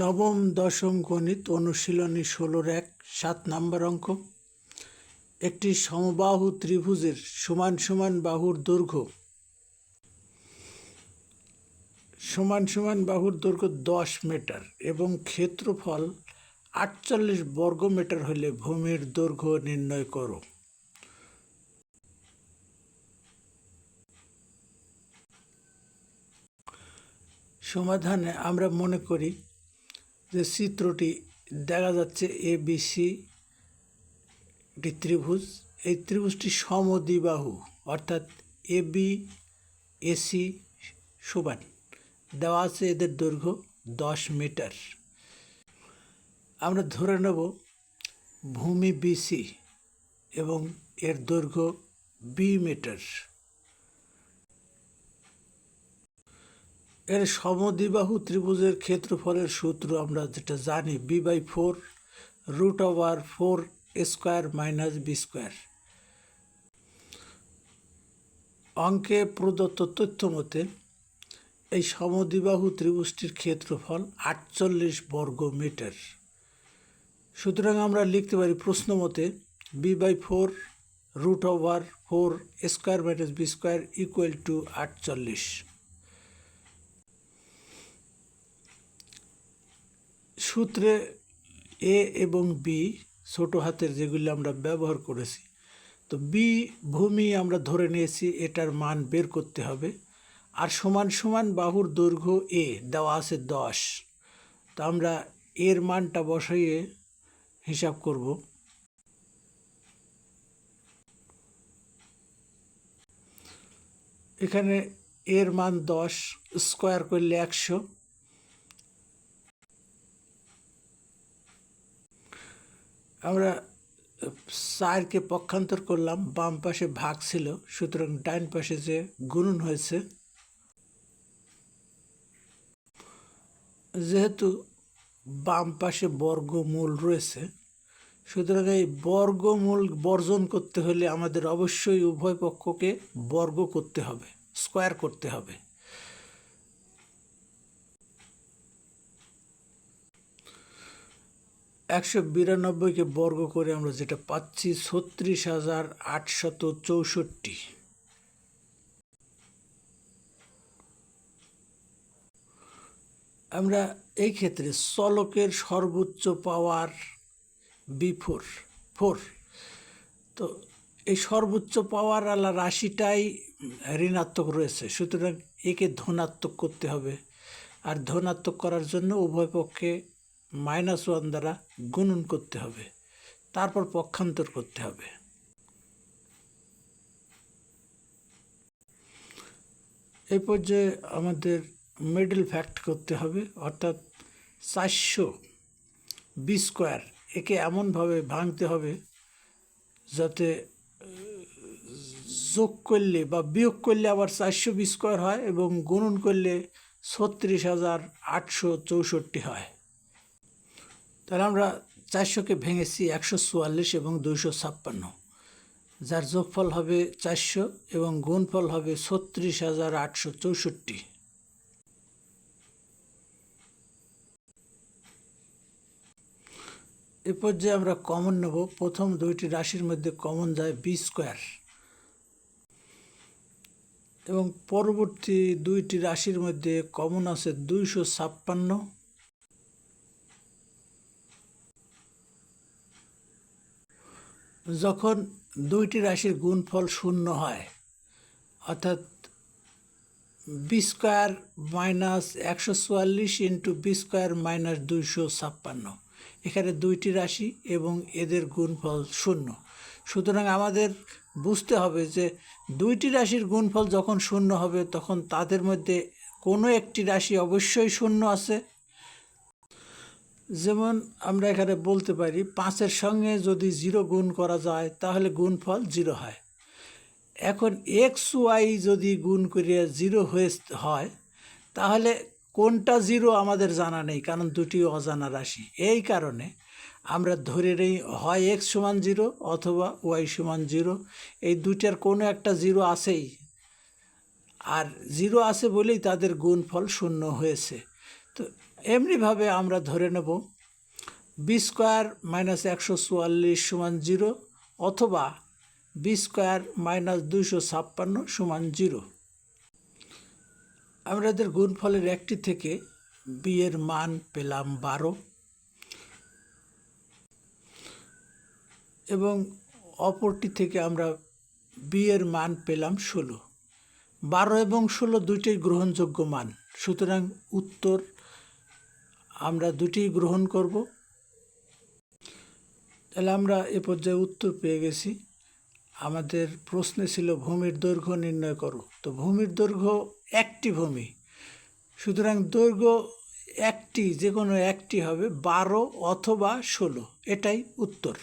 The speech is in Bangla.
নবম দশম গণিত অনুশীলনী ষোলোর এক, সাত নাম্বার অঙ্ক। একটি সমবাহু ত্রিভুজের সমান সমান বাহুর দৈর্ঘ্য। সমান সমান বাহুর দৈর্ঘ্য দশ মিটার এবং ক্ষেত্রফল আটচল্লিশ বর্গ মিটার হলে ভূমির দৈর্ঘ্য নির্ণয় করো। সমাধানে আমরা মনে করি যে চিত্রটি দেখা যাচ্ছে এ বি সি একটি ত্রিভুজ, এই ত্রিভুজটি সমদ্বিবাহু, অর্থাৎ এ বি এসি সমান। দেওয়া আছে এদের দৈর্ঘ্য দশ মিটার। আমরা ধরে নেব ভূমি বিসি এবং এর দৈর্ঘ্য বি মিটার। এর সমদ্বিবাহু ত্রিভুজের ক্ষেত্রফলের সূত্র আমরা যেটা জানি B by four root over four square minus B square অঙ্কে প্রদত্ত তথ্য মতে, এই সমদ্বিবাহু ত্রিভুজটির ক্ষেত্রফল আটচল্লিশ বর্গ মিটার। সুতরাং আমরা লিখতে পারি প্রশ্ন মতে B by four root over four square minus B square equal to আটচল্লিশ। সূত্রে এ এবং বি ছোট হাতের যেগুলি আমরা ব্যবহার করেছি, তো বি ভূমি আমরা ধরে নিয়েছি, এটার মান বের করতে হবে। আর সমান সমান বাহুর দৈর্ঘ্য এ, দেওয়া আছে দশ। তো আমরা এর মানটা বসাইয়ে হিসাব করব। এখানে এর মান দশ স্কোয়ার করলে একশো। আমরা চারকে পক্ষান্তর করলাম, বাম পাশে ভাগ ছিল, সুতরাং ডাইন পাশে যে গুণন হয়েছে, যেহেতু বাম পাশে বর্গমূল রয়েছে, সুতরাং এই বর্গমূল বর্জন করতে হলে আমাদের অবশ্যই উভয় পক্ষকে বর্গ করতে হবে, স্কোয়ার করতে হবে। একশো বিরানব্বইকে বর্গ করে আমরা যেটা পাচ্ছি ছত্রিশ হাজার আটশত চৌষট্টি। আমরা এই ক্ষেত্রে চলকের সর্বোচ্চ পাওয়ার বি ফোর ফোর। তো এই সর্বোচ্চ পাওয়ার আলা রাশিটাই ঋণাত্মক রয়েছে, সুতরাং একে ধনাত্মক করতে হবে। আর ধনাত্মক করার জন্য উভয় পক্ষে মাইনাস ওয়ান দ্বারা গুণন করতে হবে। তারপর পক্ষান্তর করতে হবে। এই পর্যায়ে আমাদের মিডল ফ্যাক্ট করতে হবে, অর্থাৎ চারশো বি স্কোয়ার একে এমনভাবে ভাঙতে হবে যাতে যোগ করলে বা বিয়োগ করলে আবার চারশো বি স্কোয়ার হয় এবং গুণন করলে ছত্রিশ হাজার আটশো চৌষট্টি হয়। তাহলে আমরা চারশোকে ভেঙেছি একশো চুয়াল্লিশ এবং দুইশো ছাপ্পান্ন। যার যোগফল হবে চারশো এবং গুণফল হবে ছত্রিশ হাজার আটশো চৌষট্টি। এ পর্যায়ে আমরা কমন নেব। প্রথম দুইটি রাশির মধ্যে কমন যায় বি স্কোয়ার। এবং পরবর্তী দুইটি রাশির মধ্যে কমন আছে দুইশো ছাপ্পান্ন। যখন দুইটি রাশির গুণফল শূন্য হয়, অর্থাৎ বি স্কোয়ার মাইনাস একশো চুয়াল্লিশ ইন্টু বি স্কোয়ার মাইনাস দুইশো ছাপ্পান্ন। এখানে দুইটি রাশি এবং এদের গুণফল শূন্য। সুতরাং আমাদের বুঝতে হবে যে দুইটি রাশির গুণফল যখন শূন্য হবে, তখন তাদের মধ্যে কোনো একটি রাশি অবশ্যই শূন্য আছে যেমন আমরা এখানে বলতে পারি, পাঁচের সঙ্গে যদি জিরো গুণ করা যায়, তাহলে গুণফল জিরো হয়। এখন এক্স ওয়াই যদি গুণ করে জিরো হয়ে হয়, তাহলে কোনটা জিরো আমাদের জানা নেই, কারণ দুটি অজানা রাশি। এই কারণে আমরা ধরে নেই, হয় এক্স সমান জিরো অথবা ওয়াই সমান জিরো, এই দুটার কোনো একটা জিরো আছেই। আর জিরো আছে বলেই তাদের গুণফল শূন্য হয়েছে। তো এমনিভাবে আমরা ধরে নেব বি স্কোয়ার মাইনাস একশো চুয়াল্লিশ সমান জিরো অথবা বি স্কোয়ার মাইনাস দুইশো ছাপ্পান্ন সমান জিরো আমরা এদের গুণফলের একটি থেকে বি এর মান পেলাম বারো। এবং অপরটি থেকে আমরা বি এর মান পেলাম ষোলো। বারো এবং ষোলো দুইটাই গ্রহণযোগ্য মান। সুতরাং উত্তর আমরা দুটি গ্রহণ করব। তাহলে আমরা এ পর্যায়ে উত্তর পেয়ে গেছি। আমাদের প্রশ্নে ছিল, ভূমির দৈর্ঘ্য নির্ণয় করো। তো ভূমির দৈর্ঘ্য একটি ভূমি। সুতরাং দৈর্ঘ্য একটি যে কোনো একটি হবে বারো অথবা ষোলো। এটাই উত্তর।